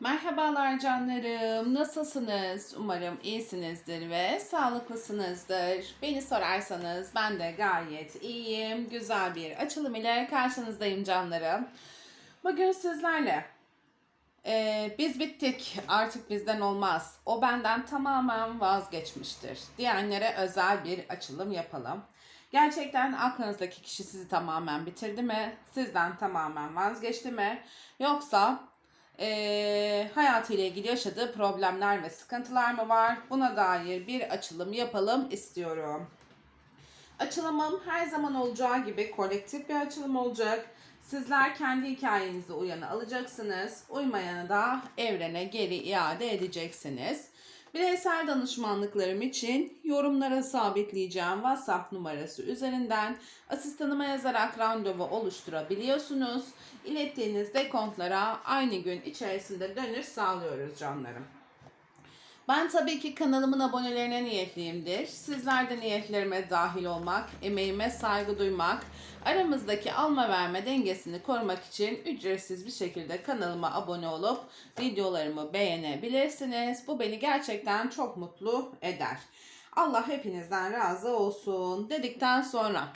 Merhabalar canlarım. Nasılsınız? Umarım iyisinizdir ve sağlıklısınızdır. Beni sorarsanız ben de gayet iyiyim. Güzel bir açılım ile karşınızdayım canlarım. Bugün sizlerle ee, biz bittik artık bizden olmaz. O benden tamamen vazgeçmiştir. Diyenlere özel bir açılım yapalım. Gerçekten aklınızdaki kişi sizi tamamen bitirdi mi? Sizden tamamen vazgeçti mi? Yoksa eee hayatıyla ilgili yaşadığı problemler ve sıkıntılar mı var? Buna dair bir açılım yapalım istiyorum. Açılımım her zaman olacağı gibi kolektif bir açılım olacak. Sizler kendi hikayenize uyanı alacaksınız. Uymayanı da evrene geri iade edeceksiniz. Bireysel danışmanlıklarım için yorumlara sabitleyeceğim WhatsApp numarası üzerinden asistanıma yazarak randevu oluşturabiliyorsunuz. İlettiğiniz dekontlara aynı gün içerisinde dönüş sağlıyoruz canlarım. Ben tabii ki kanalımın abonelerine niyetliyimdir. Sizler de niyetlerime dahil olmak, emeğime saygı duymak, aramızdaki alma verme dengesini korumak için ücretsiz bir şekilde kanalıma abone olup videolarımı beğenebilirsiniz. Bu beni gerçekten çok mutlu eder. Allah hepinizden razı olsun dedikten sonra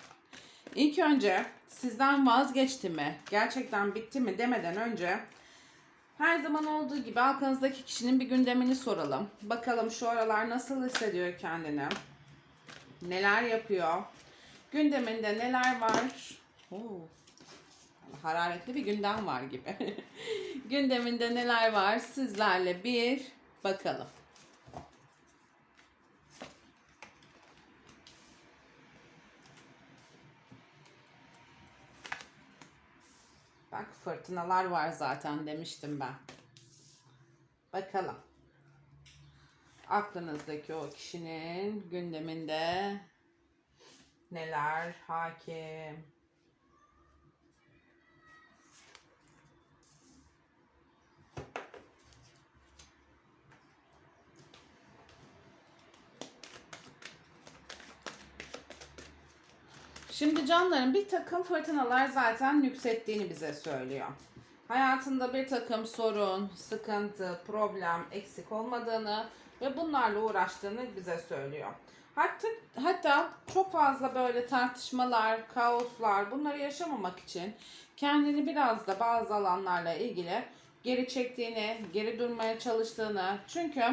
ilk önce sizden vazgeçti mi, gerçekten bitti mi demeden önce her zaman olduğu gibi aklınızdaki kişinin bir gündemini soralım. Bakalım şu aralar nasıl hissediyor kendini? Neler yapıyor? Gündeminde neler var? Oo, hararetli bir gündem var gibi. Gündeminde neler var? Sizlerle bir bakalım. Bak fırtınalar var zaten demiştim ben. Bakalım. Aklınızdaki o kişinin gündeminde neler hakim? Şimdi canların bir takım fırtınalar zaten yükselttiğini bize söylüyor. Hayatında bir takım sorun, sıkıntı, problem, eksik olmadığını ve bunlarla uğraştığını bize söylüyor. Hatta, hatta çok fazla böyle tartışmalar, kaoslar bunları yaşamamak için kendini biraz da bazı alanlarla ilgili geri çektiğini, geri durmaya çalıştığını. Çünkü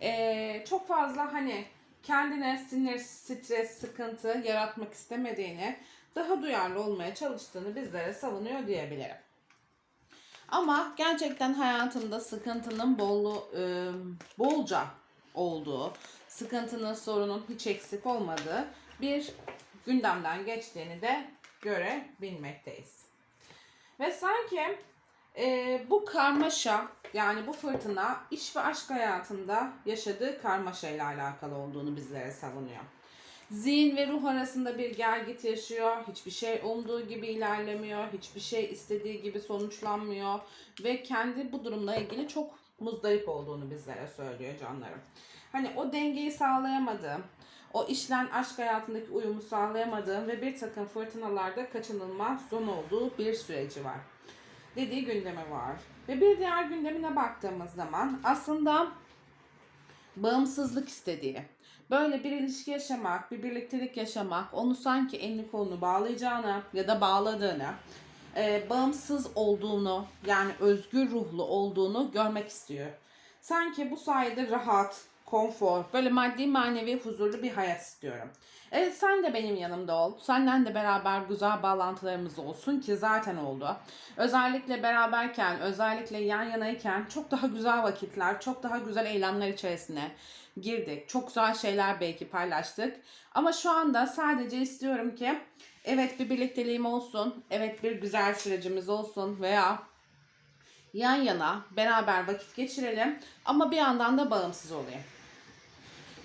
eee, çok fazla hani kendine sinir, stres, sıkıntı yaratmak istemediğini, daha duyarlı olmaya çalıştığını bizlere savunuyor diyebilirim. Ama gerçekten hayatımda sıkıntının bollu, e, bolca olduğu, sıkıntının, sorunun hiç eksik olmadığı bir gündemden geçtiğini de görebilmekteyiz. Ve sanki e, bu karmaşa yani bu fırtına iş ve aşk hayatında yaşadığı karmaşa ile alakalı olduğunu bizlere savunuyor. Zihin ve ruh arasında bir gergit yaşıyor. Hiçbir şey umduğu gibi ilerlemiyor. Hiçbir şey istediği gibi sonuçlanmıyor. Ve kendi bu durumla ilgili çok muzdarip olduğunu bizlere söylüyor canlarım. Hani o dengeyi sağlayamadığım, o işlen aşk hayatındaki uyumu sağlayamadığım ve bir takım fırtınalarda kaçınılmaz son olduğu bir süreci var dediği gündemi var. Ve bir diğer gündemine baktığımız zaman aslında bağımsızlık istediği. Böyle bir ilişki yaşamak, bir birliktelik yaşamak, onu sanki elini kolunu bağlayacağını ya da bağladığını, e, bağımsız olduğunu yani özgür ruhlu olduğunu görmek istiyor. Sanki bu sayede rahat, konfor, böyle maddi manevi huzurlu bir hayat istiyorum. Evet sen de benim yanımda ol. Senden de beraber güzel bağlantılarımız olsun ki zaten oldu. Özellikle beraberken, özellikle yan yanayken çok daha güzel vakitler, çok daha güzel eylemler içerisine girdik. Çok güzel şeyler belki paylaştık. Ama şu anda sadece istiyorum ki evet bir birlikteliğim olsun, evet bir güzel sürecimiz olsun veya yan yana beraber vakit geçirelim ama bir yandan da bağımsız olayım.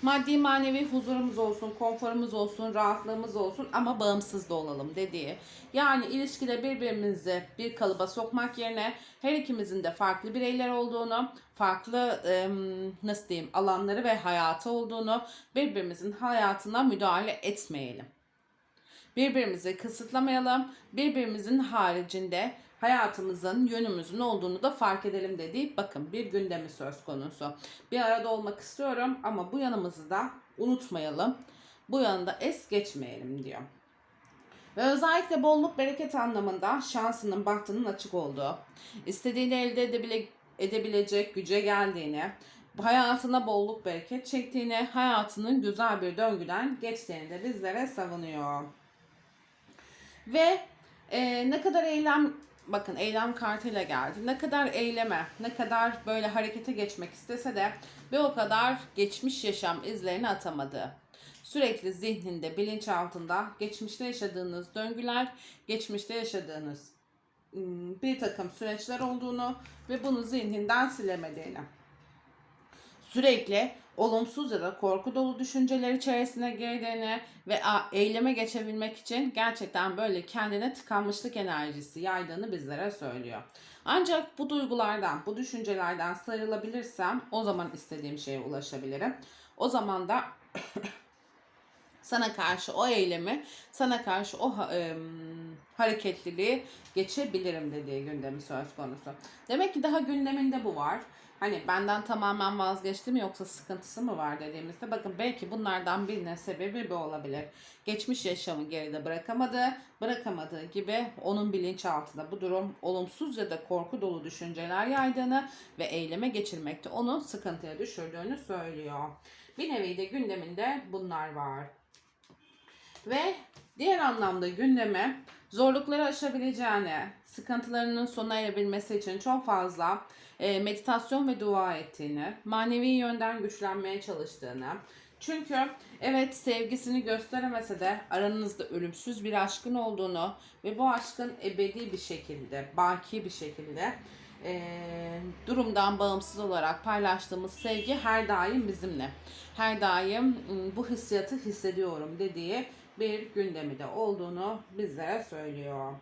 Maddi manevi huzurumuz olsun, konforumuz olsun, rahatlığımız olsun ama bağımsız da olalım dediği. Yani ilişkide birbirimizi bir kalıba sokmak yerine her ikimizin de farklı bireyler olduğunu, farklı nasıl diyeyim alanları ve hayatı olduğunu, birbirimizin hayatına müdahale etmeyelim. Birbirimizi kısıtlamayalım. Birbirimizin haricinde hayatımızın yönümüzün olduğunu da fark edelim dediği bakın bir gündemi söz konusu. Bir arada olmak istiyorum ama bu yanımızı da unutmayalım. Bu yanında es geçmeyelim diyor. Ve özellikle bolluk bereket anlamında şansının bahtının açık olduğu, istediğini elde edebile, edebilecek güce geldiğini, hayatına bolluk bereket çektiğini, hayatının güzel bir döngüden geçtiğini de bizlere savunuyor. Ve e, ne kadar eylem bakın eylem kartıyla geldi. Ne kadar eyleme, ne kadar böyle harekete geçmek istese de bir o kadar geçmiş yaşam izlerini atamadı. Sürekli zihninde, bilinçaltında geçmişte yaşadığınız döngüler, geçmişte yaşadığınız ım, bir takım süreçler olduğunu ve bunu zihninden silemediğini sürekli olumsuz ya da korku dolu düşünceler içerisine girdiğini ve eyleme geçebilmek için gerçekten böyle kendine tıkanmışlık enerjisi yaydığını bizlere söylüyor. Ancak bu duygulardan, bu düşüncelerden sıyrılabilirsem o zaman istediğim şeye ulaşabilirim. O zaman da sana karşı o eylemi, sana karşı o em, hareketliliği geçebilirim dediği gündemi söz konusu. Demek ki daha gündeminde bu var. Hani benden tamamen vazgeçti mi yoksa sıkıntısı mı var dediğimizde bakın belki bunlardan birine sebebi bu olabilir. Geçmiş yaşamı geride bırakamadı, bırakamadığı gibi onun bilinçaltında bu durum olumsuz ya da korku dolu düşünceler yaydığını ve eyleme geçirmekte onu sıkıntıya düşürdüğünü söylüyor. Bir nevi de gündeminde bunlar var. Ve diğer anlamda gündeme zorlukları aşabileceğini, sıkıntılarının sona erebilmesi için çok fazla e, meditasyon ve dua ettiğini, manevi yönden güçlenmeye çalıştığını, çünkü evet sevgisini gösteremese de aranızda ölümsüz bir aşkın olduğunu ve bu aşkın ebedi bir şekilde, baki bir şekilde e, durumdan bağımsız olarak paylaştığımız sevgi her daim bizimle. Her daim bu hissiyatı hissediyorum dediği bir gündemi de olduğunu bizlere söylüyor.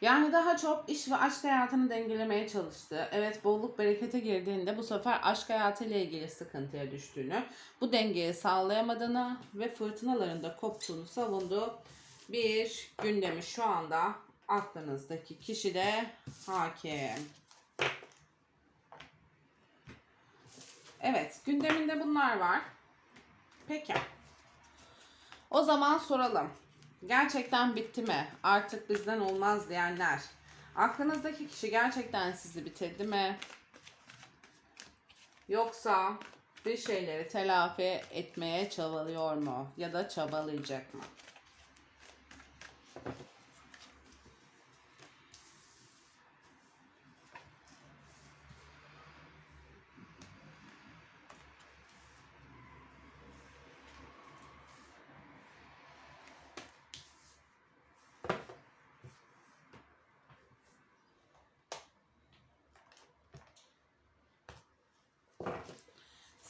Yani daha çok iş ve aşk hayatını dengelemeye çalıştı. Evet bolluk berekete girdiğinde bu sefer aşk hayatıyla ilgili sıkıntıya düştüğünü, bu dengeyi sağlayamadığını ve fırtınalarında koptuğunu savunduğu bir gündemi şu anda aklınızdaki kişi de hakim. Evet gündeminde bunlar var. Peki. O zaman soralım. Gerçekten bitti mi? Artık bizden olmaz diyenler. Aklınızdaki kişi gerçekten sizi bitirdi mi? Yoksa bir şeyleri telafi etmeye çabalıyor mu? Ya da çabalayacak mı?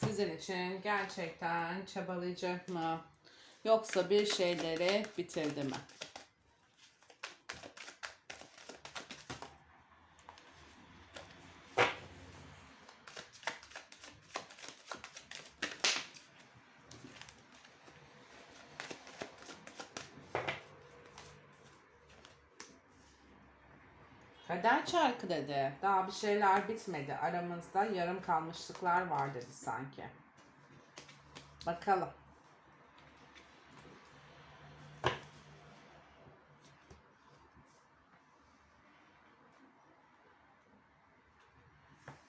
Sizin için gerçekten çabalayacak mı? Yoksa bir şeyleri bitirdi mi? Kader çarkı dedi. Daha bir şeyler bitmedi. Aramızda yarım kalmışlıklar var dedi sanki. Bakalım.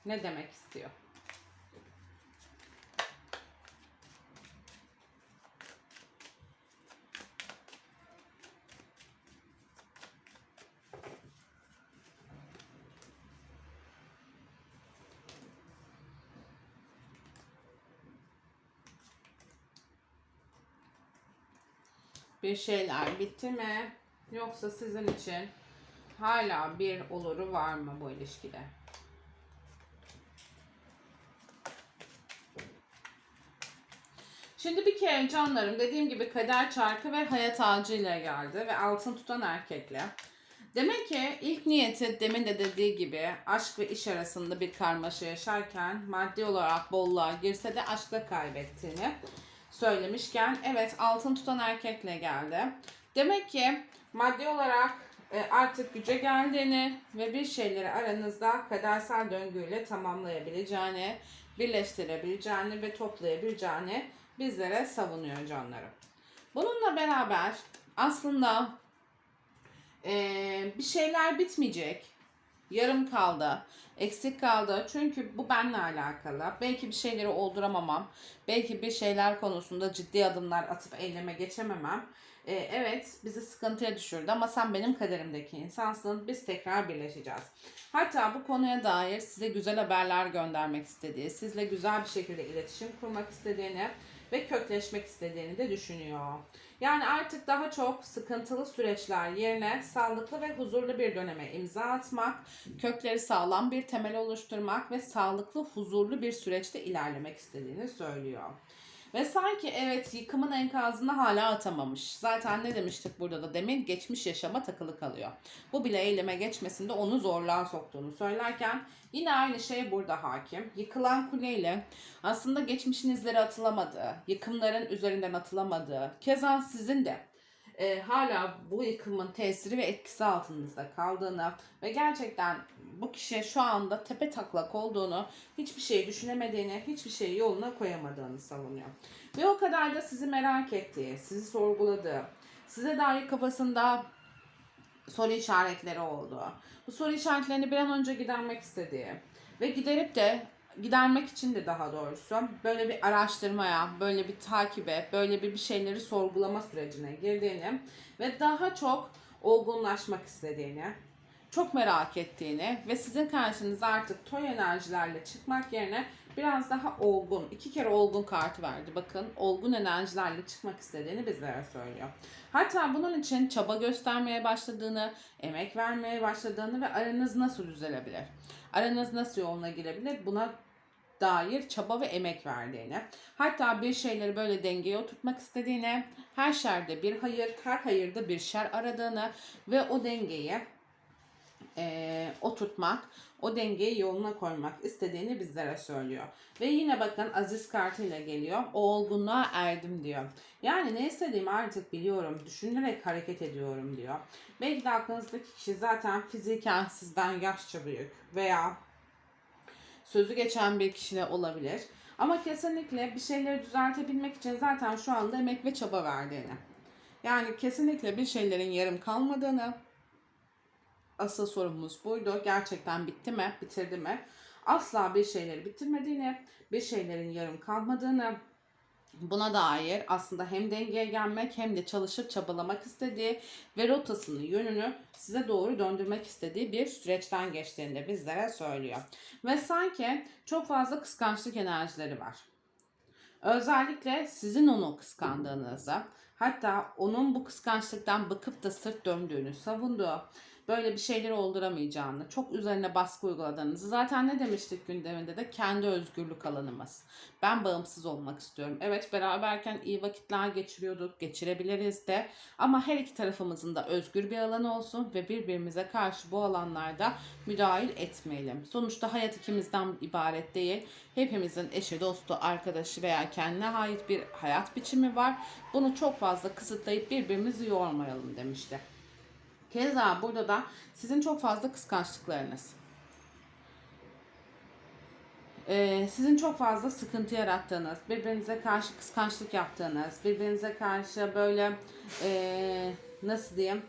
Ne demek istiyor? Bir şeyler bitti mi? Yoksa sizin için hala bir oluru var mı bu ilişkide? Şimdi bir kere canlarım dediğim gibi kader çarkı ve hayat ağacı ile geldi ve altın tutan erkekle. Demek ki ilk niyeti demin de dediği gibi aşk ve iş arasında bir karmaşa yaşarken maddi olarak bolluğa girse de aşkla kaybettiğini söylemişken evet altın tutan erkekle geldi. Demek ki maddi olarak e, artık güce geldiğini ve bir şeyleri aranızda kadersel döngüyle tamamlayabileceğini, birleştirebileceğini ve toplayabileceğini bizlere savunuyor canlarım. Bununla beraber aslında e, bir şeyler bitmeyecek. Yarım kaldı. Eksik kaldı. Çünkü bu benimle alakalı. Belki bir şeyleri olduramamam. Belki bir şeyler konusunda ciddi adımlar atıp eyleme geçememem. Ee, evet bizi sıkıntıya düşürdü ama sen benim kaderimdeki insansın. Biz tekrar birleşeceğiz. Hatta bu konuya dair size güzel haberler göndermek istediği, sizle güzel bir şekilde iletişim kurmak istediğini ve kökleşmek istediğini de düşünüyor. Yani artık daha çok sıkıntılı süreçler yerine sağlıklı ve huzurlu bir döneme imza atmak, kökleri sağlam bir temel oluşturmak ve sağlıklı, huzurlu bir süreçte ilerlemek istediğini söylüyor. Ve sanki evet yıkımın enkazını hala atamamış. Zaten ne demiştik burada da demin geçmiş yaşama takılı kalıyor. Bu bile eyleme geçmesinde onu zorluğa soktuğunu söylerken yine aynı şey burada hakim. Yıkılan kuleyle aslında geçmişin izleri atılamadığı, yıkımların üzerinden atılamadığı, keza sizin de e, hala bu yıkımın tesiri ve etkisi altınızda kaldığını ve gerçekten bu kişi şu anda tepe taklak olduğunu, hiçbir şey düşünemediğini, hiçbir şeyi yoluna koyamadığını savunuyor. Ve o kadar da sizi merak ettiği, sizi sorguladığı, size dair kafasında soru işaretleri oldu. Bu soru işaretlerini bir an önce gidermek istediği ve giderip de gidermek için de daha doğrusu böyle bir araştırmaya, böyle bir takibe, böyle bir bir şeyleri sorgulama sürecine girdiğini ve daha çok olgunlaşmak istediğini, çok merak ettiğini ve sizin karşınıza artık toy enerjilerle çıkmak yerine biraz daha olgun, iki kere olgun kartı verdi. Bakın olgun enerjilerle çıkmak istediğini bizlere söylüyor. Hatta bunun için çaba göstermeye başladığını, emek vermeye başladığını ve aranız nasıl düzelebilir? Aranız nasıl yoluna girebilir? Buna dair çaba ve emek verdiğini, hatta bir şeyleri böyle dengeye oturtmak istediğini, her şerde bir hayır, her hayırda bir şer aradığını ve o dengeyi eee, oturtmak, o dengeyi yoluna koymak istediğini bizlere söylüyor. Ve yine bakın Aziz kartıyla geliyor. O olgunluğa erdim diyor. Yani ne istediğimi artık biliyorum. Düşünerek hareket ediyorum diyor. Belki de aklınızdaki kişi zaten fiziken sizden yaşça büyük veya sözü geçen bir kişi olabilir. Ama kesinlikle bir şeyleri düzeltebilmek için zaten şu anda emek ve çaba verdiğini. Yani kesinlikle bir şeylerin yarım kalmadığını, asıl sorumuz buydu. Gerçekten bitti mi, bitirdi mi? Asla bir şeyleri bitirmediğini, bir şeylerin yarım kalmadığını, buna dair aslında hem dengeye gelmek hem de çalışıp çabalamak istediği ve rotasını, yönünü size doğru döndürmek istediği bir süreçten geçtiğini de bizlere söylüyor. Ve sanki çok fazla kıskançlık enerjileri var. Özellikle sizin onu kıskandığınızı, hatta onun bu kıskançlıktan bıkıp da sırt döndüğünü savunduğu, böyle bir şeyleri olduramayacağını, çok üzerine baskı uyguladığınızı. Zaten ne demiştik gündeminde de kendi özgürlük alanımız. Ben bağımsız olmak istiyorum. Evet beraberken iyi vakitler geçiriyorduk, geçirebiliriz de. Ama her iki tarafımızın da özgür bir alan olsun ve birbirimize karşı bu alanlarda müdahil etmeyelim. Sonuçta hayat ikimizden ibaret değil. Hepimizin eşi, dostu, arkadaşı veya kendine ait bir hayat biçimi var. Bunu çok fazla kısıtlayıp birbirimizi yormayalım demişti. Keza burada da sizin çok fazla kıskançlıklarınız. Ee, sizin çok fazla sıkıntı yarattığınız, birbirinize karşı kıskançlık yaptığınız, birbirinize karşı böyle ee, nasıl diyeyim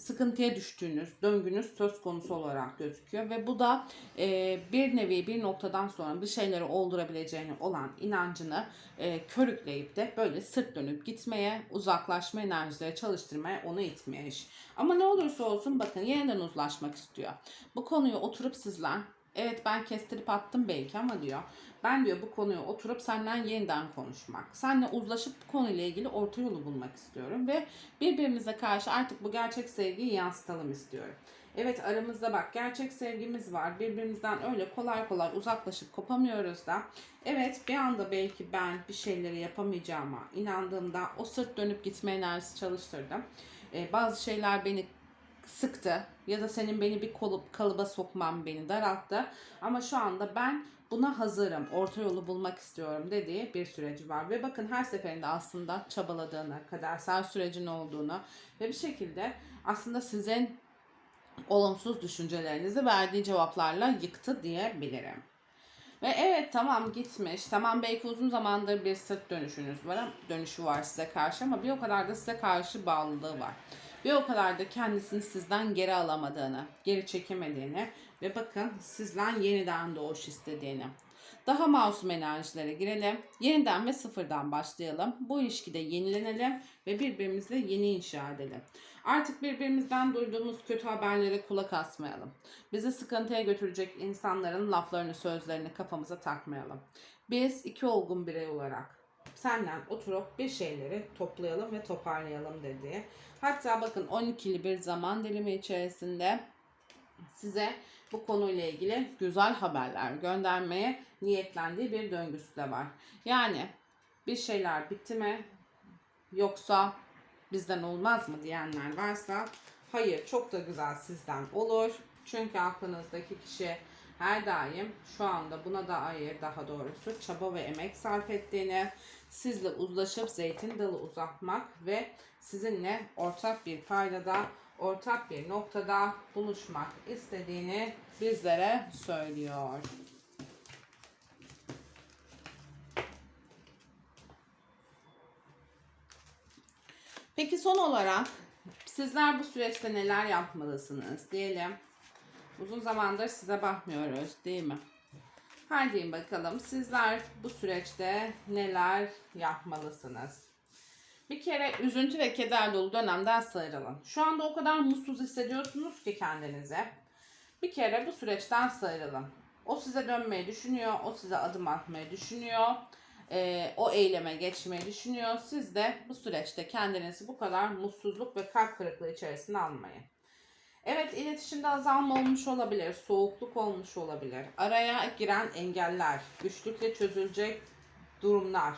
sıkıntıya düştüğünüz döngünüz söz konusu olarak gözüküyor ve bu da e, bir nevi bir noktadan sonra bir şeyleri oldurabileceğini olan inancını e, körükleyip de böyle sırt dönüp gitmeye, uzaklaşma enerjileri çalıştırmaya, onu itmeye iş. Ama ne olursa olsun bakın yeniden uzlaşmak istiyor. Bu konuyu oturup sizler Evet ben kestirip attım belki ama diyor. Ben diyor bu konuyu oturup senden yeniden konuşmak. Seninle uzlaşıp bu konuyla ilgili orta yolu bulmak istiyorum. Ve birbirimize karşı artık bu gerçek sevgiyi yansıtalım istiyorum. Evet aramızda bak gerçek sevgimiz var. Birbirimizden öyle kolay kolay uzaklaşıp kopamıyoruz da. Evet bir anda belki ben bir şeyleri yapamayacağıma inandığımda o sırt dönüp gitme enerjisi çalıştırdım. Ee, bazı şeyler beni sıktı ya da senin beni bir kalıba sokman beni daralttı. Ama şu anda ben buna hazırım, orta yolu bulmak istiyorum dediği bir süreci var. Ve bakın her seferinde aslında çabaladığını, kadersel sürecin olduğunu ve bir şekilde aslında sizin olumsuz düşüncelerinizi verdiği cevaplarla yıktı diyebilirim. Ve evet tamam gitmiş. Tamam belki uzun zamandır bir sırt dönüşünüz var. Dönüşü var size karşı ama bir o kadar da size karşı bağlılığı var. Bir o kadar da kendisini sizden geri alamadığını, geri çekemediğini ve bakın sizden yeniden doğuş istediğini. Daha masum enerjilere girelim. Yeniden ve sıfırdan başlayalım. Bu ilişkide yenilenelim ve birbirimizi yeni inşa edelim. Artık birbirimizden duyduğumuz kötü haberlere kulak asmayalım. Bizi sıkıntıya götürecek insanların laflarını, sözlerini kafamıza takmayalım. Biz iki olgun birey olarak senden oturup bir şeyleri toplayalım ve toparlayalım dedi. Hatta bakın 12'li bir zaman dilimi içerisinde size bu konuyla ilgili güzel haberler göndermeye niyetlendiği bir döngüsü de var. Yani bir şeyler bitti mi yoksa bizden olmaz mı diyenler varsa hayır çok da güzel sizden olur. Çünkü aklınızdaki kişi her daim şu anda buna dair daha doğrusu çaba ve emek sarf ettiğini, sizle uzlaşıp zeytin dalı uzatmak ve sizinle ortak bir paydada, ortak bir noktada buluşmak istediğini bizlere söylüyor. Peki son olarak sizler bu süreçte neler yapmalısınız diyelim. Uzun zamandır size bakmıyoruz değil mi? Hadi bakalım sizler bu süreçte neler yapmalısınız? Bir kere üzüntü ve keder dolu dönemden sıyrılın. Şu anda o kadar mutsuz hissediyorsunuz ki kendinize. Bir kere bu süreçten sıyrılın. O size dönmeyi düşünüyor, o size adım atmayı düşünüyor, eee, o eyleme geçmeyi düşünüyor. Siz de bu süreçte kendinizi bu kadar mutsuzluk ve kalp kırıklığı içerisine almayın. Evet iletişimde azalma olmuş olabilir, soğukluk olmuş olabilir. Araya giren engeller, güçlükle çözülecek durumlar,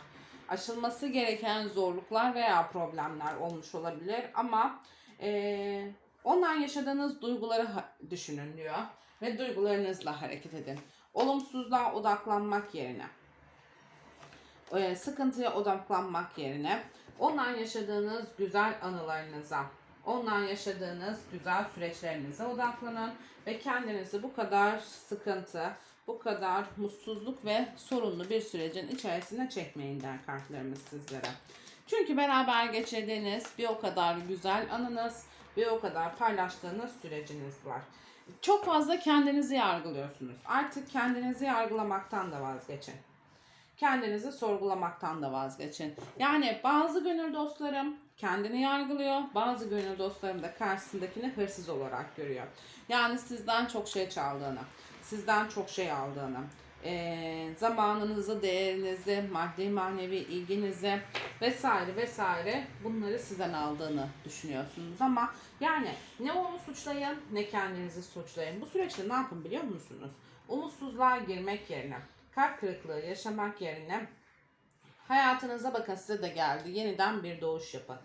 aşılması gereken zorluklar veya problemler olmuş olabilir. Ama eee ondan yaşadığınız duyguları düşünün diyor ve duygularınızla hareket edin. Olumsuzluğa odaklanmak yerine e, sıkıntıya odaklanmak yerine ondan yaşadığınız güzel anılarınıza, ondan yaşadığınız güzel süreçlerinize odaklanın ve kendinizi bu kadar sıkıntı, bu kadar mutsuzluk ve sorunlu bir sürecin içerisine çekmeyin der kartlarımız sizlere. Çünkü beraber geçirdiğiniz bir o kadar güzel anınız, bir o kadar paylaştığınız süreciniz var. Çok fazla kendinizi yargılıyorsunuz. Artık kendinizi yargılamaktan da vazgeçin kendinizi sorgulamaktan da vazgeçin. Yani bazı gönül dostlarım kendini yargılıyor. Bazı gönül dostlarım da karşısındakini hırsız olarak görüyor. Yani sizden çok şey çaldığını, sizden çok şey aldığını, eee, zamanınızı, değerinizi, maddi manevi ilginizi vesaire vesaire bunları sizden aldığını düşünüyorsunuz. Ama yani ne onu suçlayın ne kendinizi suçlayın. Bu süreçte ne yapın biliyor musunuz? Umutsuzluğa girmek yerine kalp kırıklığı yaşamak yerine hayatınıza bakın size de geldi. Yeniden bir doğuş yapın.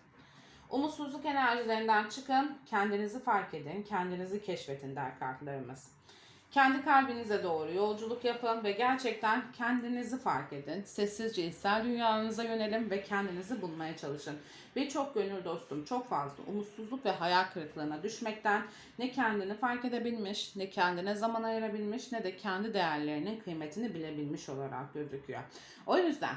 Umutsuzluk enerjilerinden çıkın, kendinizi fark edin, kendinizi keşfetin der kartlarımız. Kendi kalbinize doğru yolculuk yapın ve gerçekten kendinizi fark edin. Sessizce içsel dünyanıza yönelin ve kendinizi bulmaya çalışın. Birçok gönül dostum çok fazla umutsuzluk ve hayal kırıklığına düşmekten ne kendini fark edebilmiş, ne kendine zaman ayırabilmiş, ne de kendi değerlerinin kıymetini bilebilmiş olarak gözüküyor. O yüzden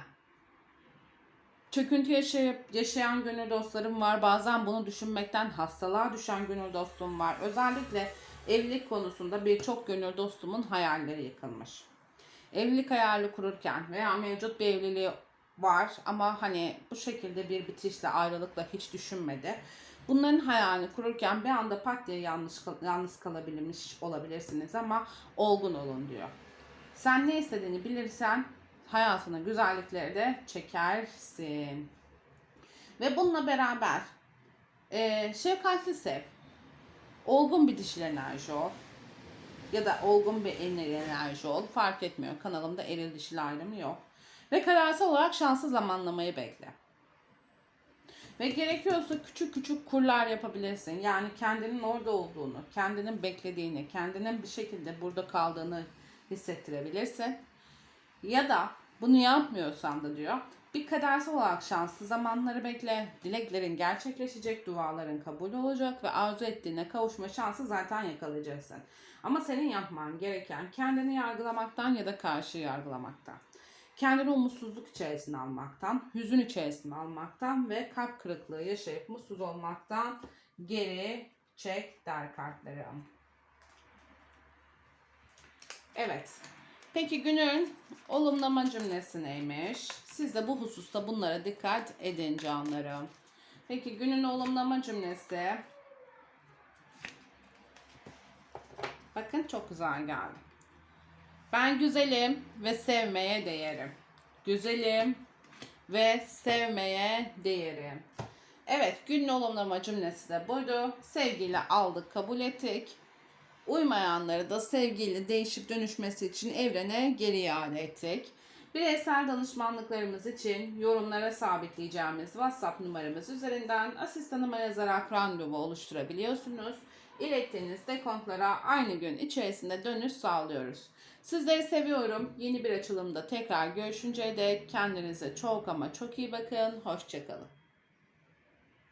çöküntü yaşayıp yaşayan gönül dostlarım var. Bazen bunu düşünmekten hastalığa düşen gönül dostum var. Özellikle evlilik konusunda birçok gönül dostumun hayalleri yıkılmış. Evlilik hayali kururken veya mevcut bir evliliği var ama hani bu şekilde bir bitişle ayrılıkla hiç düşünmedi. Bunların hayalini kururken bir anda pat diye yanlış, yalnız kalabilmiş olabilirsiniz ama olgun olun diyor. Sen ne istediğini bilirsen hayatına güzellikleri de çekersin. Ve bununla beraber e, şefkatli sev. Olgun bir dişil enerji ol. Ya da olgun bir eril enerji ol. Fark etmiyor. Kanalımda eril dişil ayrımı yok. Ve kararsal olarak şanslı zamanlamayı bekle. Ve gerekiyorsa küçük küçük kurlar yapabilirsin. Yani kendinin orada olduğunu, kendinin beklediğini, kendinin bir şekilde burada kaldığını hissettirebilirsin. Ya da bunu yapmıyorsan da diyor bir kadersel olarak şanslı zamanları bekle. Dileklerin gerçekleşecek, duaların kabul olacak ve arzu ettiğine kavuşma şansı zaten yakalayacaksın. Ama senin yapman gereken kendini yargılamaktan ya da karşı yargılamaktan. Kendini umutsuzluk içerisine almaktan, hüzün içerisine almaktan ve kalp kırıklığı yaşayıp mutsuz olmaktan geri çek der kartlarım. Evet. Peki günün olumlama cümlesi neymiş? Siz de bu hususta bunlara dikkat edin canlarım. Peki günün olumlama cümlesi. Bakın çok güzel geldi. Ben güzelim ve sevmeye değerim. Güzelim ve sevmeye değerim. Evet, günün olumlama cümlesi de buydu. Sevgiyle aldık, kabul ettik. Uymayanları da sevgiyle değişip dönüşmesi için evrene geri iade ettik. Bireysel danışmanlıklarımız için yorumlara sabitleyeceğimiz WhatsApp numaramız üzerinden asistanıma yazarak randevu oluşturabiliyorsunuz. İlettiğiniz dekontlara aynı gün içerisinde dönüş sağlıyoruz. Sizleri seviyorum. Yeni bir açılımda tekrar görüşünceye dek kendinize çok ama çok iyi bakın. Hoşçakalın.